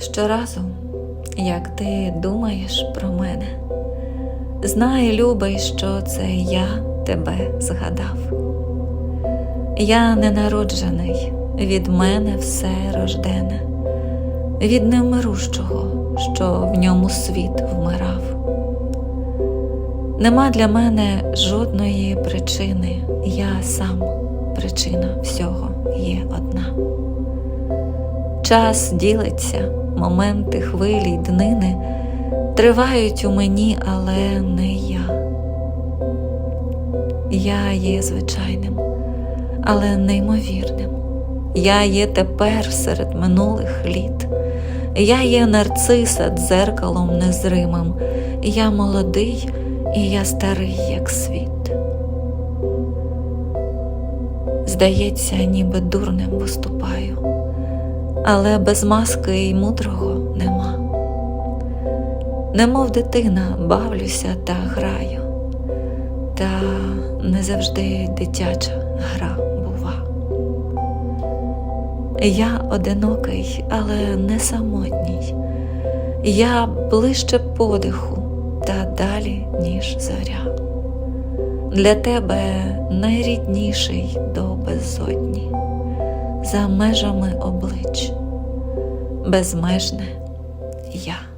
Щоразу, як ти думаєш про мене, знай, любий, що це я тебе згадав. Я ненароджений, від мене все рождене, від невмирущого, що в ньому світ вмирав. Нема для мене жодної причини, я сам причина всього є одна. Час ділиться, моменти, хвилі й днини тривають у мені, але не я. Я є звичайним, але неймовірним. Я є тепер серед минулих літ. Я є нарциса дзеркалом незримим. Я молодий і я старий, як світ. Здається, ніби дурним виступаю, але без маски й мудрого нема. Немов дитина бавлюся та граю, та не завжди дитяча гра бува. Я одинокий, але не самотній. Я ближче подиху та далі, ніж зоря. Для тебе найрідніший до безодні, за межами облич, безмежне я.